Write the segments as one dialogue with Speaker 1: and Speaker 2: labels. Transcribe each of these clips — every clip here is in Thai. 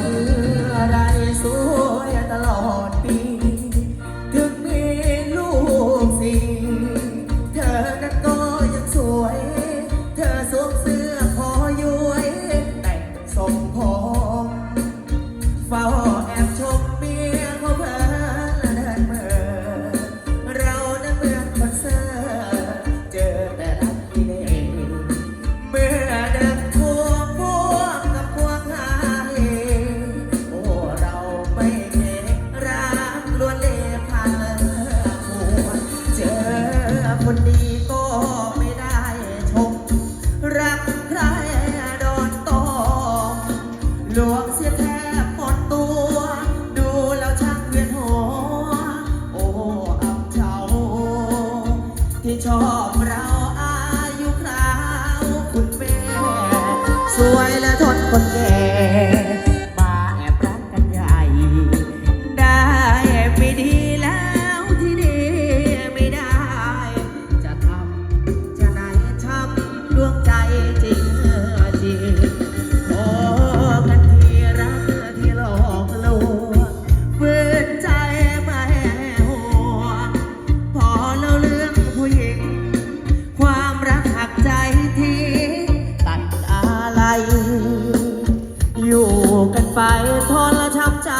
Speaker 1: นอะไรสวยตลอดปี ถึงมีลูกสี่เธอนั้นก็ยังสวย เธอสวมเสื้อพอย้วยแต่งสมงผมเฝ้า อบเราอายุคราวคุณแม่ สวยและทนคนแก่ ไฟทนและช้ำใจ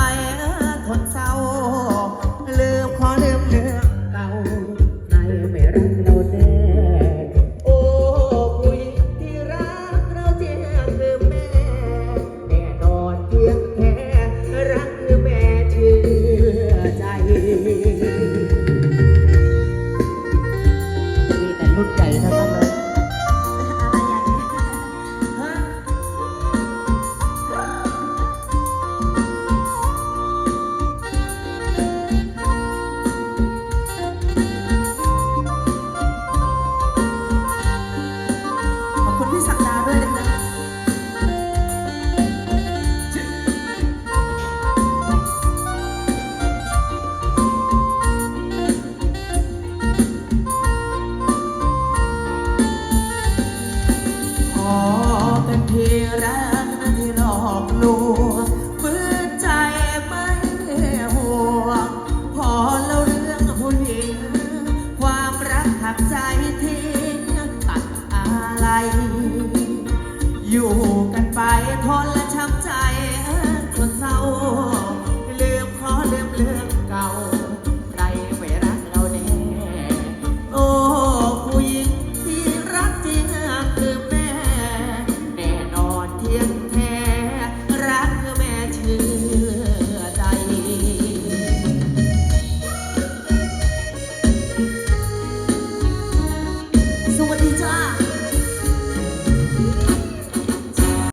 Speaker 1: รักที่หลอกลวงฝืนใจไม่ห่วงพอแล้วเรื่องผู้หญิความรักหักใจทิ้งตัดอะไร อยู่กันไปทนแล้ว